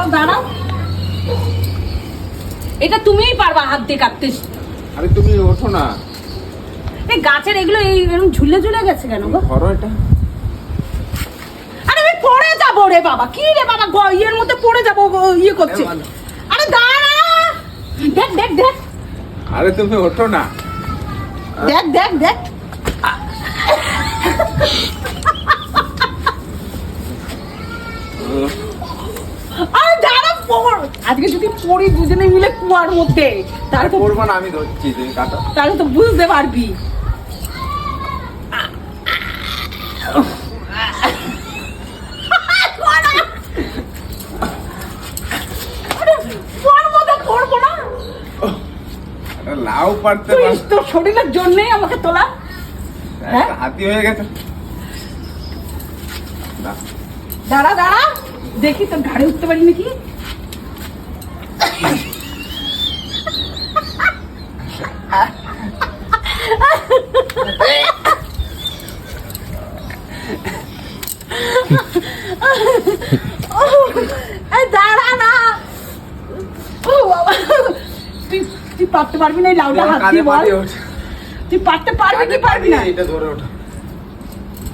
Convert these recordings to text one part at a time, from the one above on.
দাঁড়াও দাঁড়াও। এটা তুমিই পারবা হাত দিয়ে কাটতে আরে তুমি ওঠো না। এই গাছের এগুলো এই এরকম ঝুলে ঝুলে গেছে কেন গো? ধরো এটা। আরে আমি পড়ে যাব রে বাবা কি রে বাবা ইয়ের মধ্যে পড়ে যাব ইয়ে করছে। আরে দাঁড়া। দেখ দেখ দেখ। আরে তুমি ওঠো না। দেখ দেখ দেখ। আরে দাঁড়া পড়। আজকে যদি পড়ি দুজনে মিলে কুয়ার মধ্যে তাহলে তো করব না আমি ধরছি তুমি কাটো। তাহলে তো বুঝতে পারবি। পড়ব লাউ পারতে তোর শরীরের জন্যই আমাকে তোলা। হ্যাঁ? হাতি হয়ে গেছে। দাঁড়া দাঁড়া। দেখি তোর ঘাড়ে উঠতে পারি নাকি? দাঁড়া না। ও বাবা। তুই তুই পারতে পারবি না এই লাউটা হাত দিয়ে বল তুই পারতে পারবি কি পারবি না? এটা ধরে ওঠো।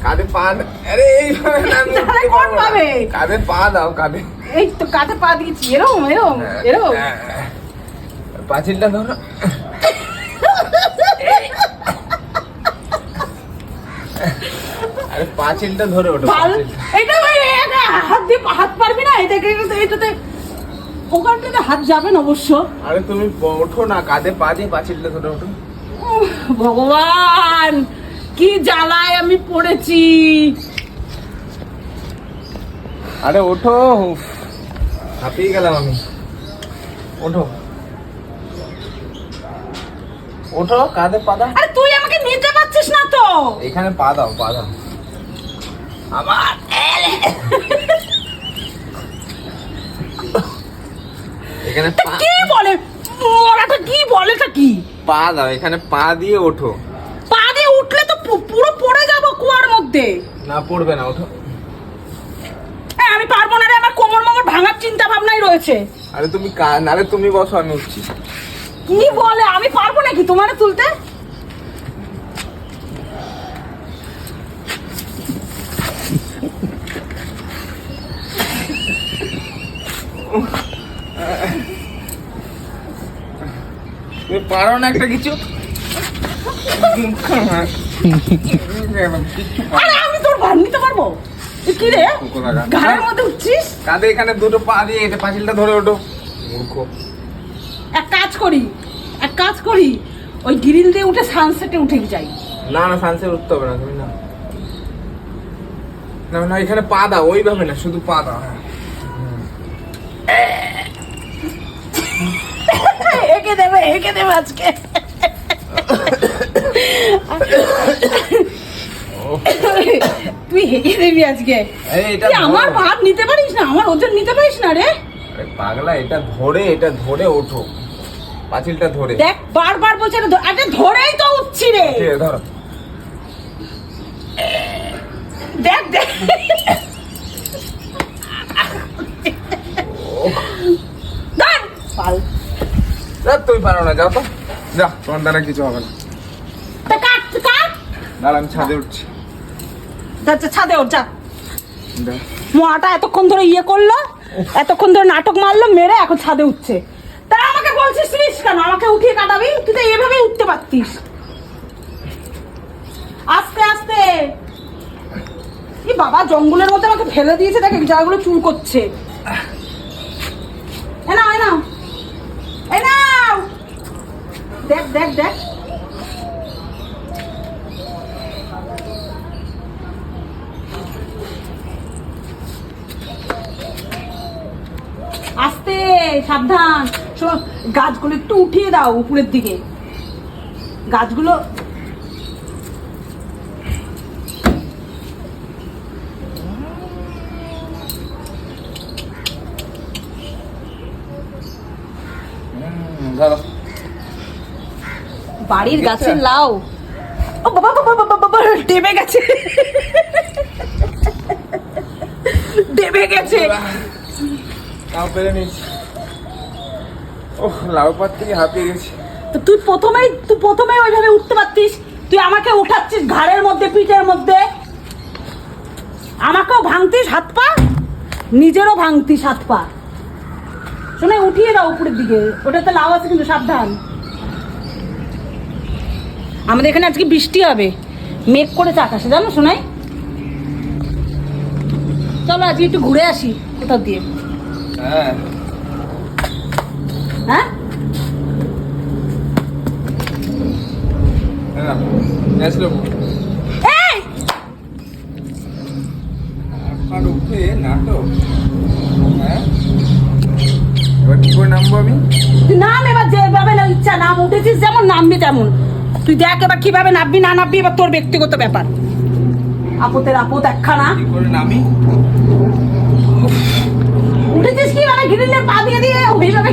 কাঁধে পা দে- আরে এইভাবে না আমি তাহলে উঠতে পারব কোন না। ভাবে? কাঁধে পা দাও কাঁধে। এই তো কাঁধে পা দিয়েছি এরকম এরকম এরকম। পাঁচিলটা ধরো। আরে পাঁচিলটা ধরে ওঠো। এটা ভাই এটা হাত দিয়ে হাত পারবি না? এটাকে এটাতে- ওখানটাতে হাত যাবে না অবশ্য। আরে তুমি ওঠো না কাঁধে পা দিয়ে পাঁচিলটা ধরে ওঠো। ভগবান কি জ্বালায় আমি পড়েছি। আরে ওঠো। উফ, হাঁপিয়ে গেলাম আমি। ওঠো। ওঠো কাঁধে পা দাও। আরে তুই আমাকে নিতে পারছিস না তো। এখানে পা দাও পা দাও। আমার এখানে পা কি বলে? ওরাটা কি বলে তা কি? পা দাও এখানে পা দিয়ে ওঠো। পা দিয়ে উঠলে তো পুরো পড়ে যাব কুয়ার মধ্যে। না পড়বে না ওঠো। আমি পারব না রে আমার কোমর মোমর ভাঙার চিন্তা ভাবনাই রয়েছে। আরে তুমি কা- নারে তুমি বসো আমি উঠছি। কি বলে? আমি পারব নাকি তোমারে তুলতে? তুমি পারো না একটা কিছু? আরে আমি তোর ভার নিতে পারব কি রে। ঘাড়ের মধ্যে উঠছিস? কাঁধে এখানে দুটো পা দিয়ে এটা পাঁচিলটা ধরে ওঠো। মূর্খ। এক কাজ করি এক কাজ করি ওই গ্রিল দিয়ে উঠে সানসেটে উঠে যাই। না না সানসেট উঠতে হবে না তুমি না না না এখানে পা দাও ওইভাবে না শুধু পা দাও হ্যাঁ। এঁকে দেবে এঁকে দেবে আজকে। তুই হেঁকে দিবি আজকে। তুই আমার ভাত নিতে পারিস না? আমার ওজন নিতে পারিস না রে? পাগলা এটা ধরে এটা ধরে ওঠো। পাঁচিলটা ধরে। দেখ বারবার বলছে আরে ধরেই তো উঠছি রে। আছে, দেখ দেখ। ধর। তুমি পারো না যাও তো। যা তোমার দ্বারা কিছু হবে না। দাঁড়া আমি ছাদে উঠছি। ছাদে ওঠ যা। মোয়াটা এতক্ষণ ধরে ইয়ে করল এতক্ষণ ধরে নাটক মারলো মেরে এখন ছাদে উঠছে। তা আমাকে বলছিস রিস কেন? আমাকে উঠিয়ে কাটাবি? তুই তো এভাবেই উঠতে পারতিস। আস্তে আস্তে। এই বাবা জঙ্গলের মধ্যে আমাকে ফেলে দিয়েছে দেখে জায়গাগুলো চুল করছে। এ নাও এ নাও। এ নাও। দেখ দেখ দেখ আস্তে সাবধান গাছগুলো একটু উঠিয়ে দাও উপরের দিকে গাছগুলো বাড়ির? গাছের লাউ ও বাবা বাবা বাবা বাবা ডেবে গেছে ডেবে গেছে তাও পেরে নিয়েছি ওহ লাউ পাত থেকে হাঁপিয়ে গেছি। তো তুই প্রথমেই তুই প্রথমেই ওইভাবে উঠতে পারতিস। তুই আমাকে উঠাচ্ছিস ঘাড়ের মধ্যে পিঠের মধ্যে। আমাকেও ভাঙতিস হাত পা? নিজেরও ভাঙতিস হাত পা। শোনে উঠিয়ে দাও উপরের দিকে। ওটাতে লাভ আছে কিন্তু সাবধান। আমাদের এখানে আজকে বৃষ্টি হবে। মেঘ করেছে আকাশে জানো শোনাই চলো আজকে একটু ঘুরে আসি কোথাও দিয়ে। হ্যাঁ হ্যাঁ হ্যাঁ আসলো এই আর উঠে নাটক হ্যাঁ এবার কি করে নামবো আমি তুই নাম এবার যেভাবে না ইচ্ছা নাম উঠেছিস যেমন নামবি তেমন। তুই দেখ এবার কীভাবে নামবি না নামবি এবার তোর ব্যক্তিগত ব্যাপার। আপতের আপত একখানা। কি নামি? উঠেছিস কীভাবে পা দিয়ে দিয়ে ওইভাবে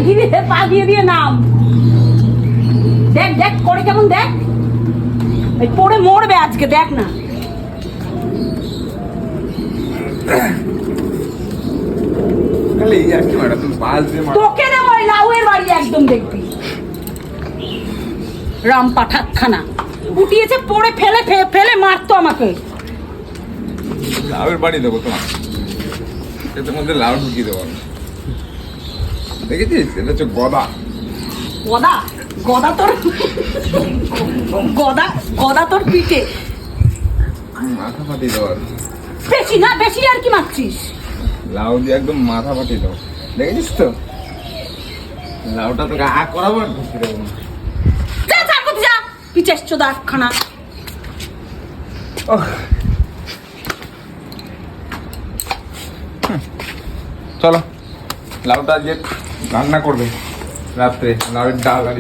পা দিয়ে দিয়ে নাম। দেখ দেখ করে কেমন দেখ। পড়ে মরবে আজকে দেখ না। তোকে ওই লাউয়ের বাড়ি একদম দেখবি। রাম পাঠাকখানা উঠিয়েছে পড়ে ফেলে ফেলে মারতো আমাকে। লাউয়ের বাড়ি দেবো তোমার। এটার মধ্যে লাউ ঢুকিয়ে দেবো দেখেছিস? এটা হচ্ছে গদা। গদা? গদা তোর? গদা গদা তোর পিঠে। মাথা ফাটিয়ে দেবো আর বেশি না বেশি আর কি মারছিস লাউ দিয়ে একদম মাথা ফাটিয়ে দেবো। দেখেছিস তো? লাউটা তোকে আ করাবো আর ঢুকিয়ে দেবো যা যা করতে যা। পিচেস চোদা খানা চলো লাউটা আজকে রান্না করবে রাত্রে লাউয়ের ডাল আর